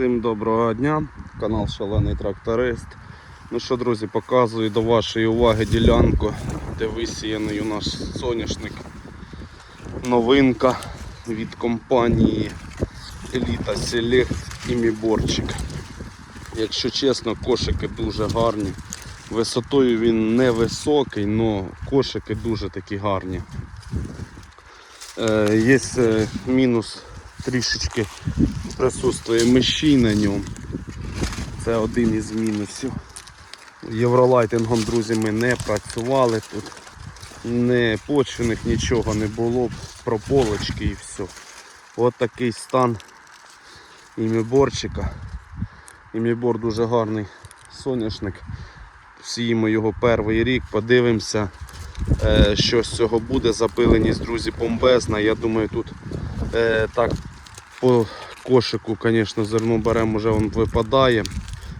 Всім доброго дня, канал Шалений Тракторист. Ну що, друзі, показую до вашої уваги ділянку, де висіяний у нас соняшник. Новинка від компанії Elita Select і Міборчик. Якщо чесно, кошики дуже гарні. Висотою він невисокий, але кошики дуже такі гарні. Е, Є е, мінус трішечки присутствує мишій на ньому. Це один із мінусів. Євролайтингом, друзі, ми не працювали тут. Не почвених нічого не було, прополочки і все. От такий стан іміборчика. Імібор дуже гарний соняшник. Сіємо його перший рік, подивимося, е, що з цього буде. Запиленість, друзі, бомбезна. Я думаю, тут е, так по кошику, звісно, зерно беремо, вже він випадає.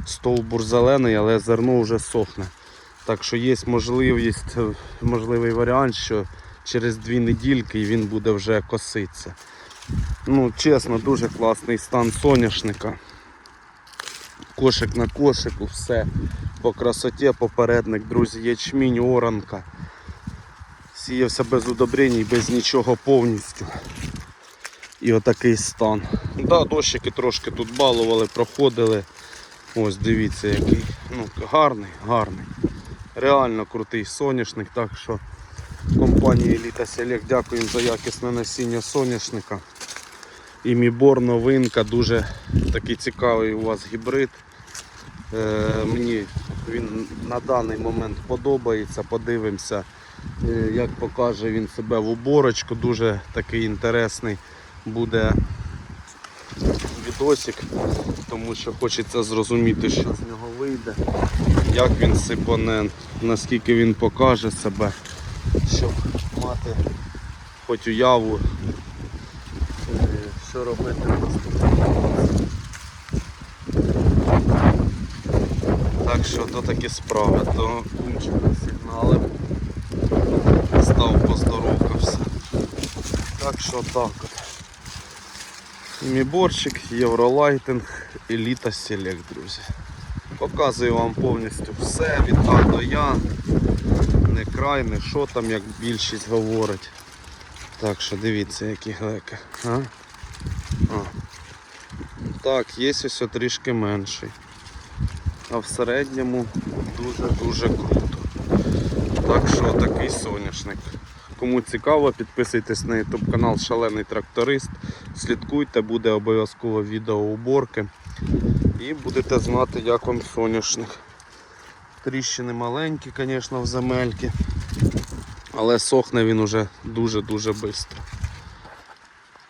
Стовбур зелений, але зерно вже сохне. Так що є можливість, можливий варіант, що через дві недільки він буде вже коситися. Ну, чесно, дуже класний стан соняшника. Кошик на кошику, все по красоті, попередник, друзі, ячмінь, оранка. Сіявся без удобрень, і без нічого повністю. І отакий стан. Да, дощики трошки тут балували, проходили. Ось дивіться який. Ну, гарний, гарний. Реально крутий соняшник, так що компанії Elita Select дякуємо за якісне насіння соняшника. І Мібор новинка, дуже такий цікавий у вас гібрид. Е, мені він на даний момент подобається, подивимося, е, як покаже він себе в уборочку, дуже такий інтересний буде відосик, тому що хочеться зрозуміти, що з нього вийде, як він сипане, наскільки він покаже себе, щоб мати хоч уяву, що робити в наступному. Так що то такі справи, то кумчик сигналив, став поздоровкався. Так що так. Міборчик, Євролайтинг, Еліта Select, друзі. Показую вам повністю все від А до Я. Не край, не що там, як більшість говорить. Так що дивіться, які глеки. А? А. Так, є ось трішки менший. А в середньому дуже-дуже круто. Так що такий соняшник. Кому цікаво, підписуйтесь на YouTube канал Шалений Тракторист. Слідкуйте, буде обов'язково відео уборки. І будете знати, як вам соняшник. Тріщини маленькі, звісно, в земельки. Але сохне він уже дуже-дуже швидко.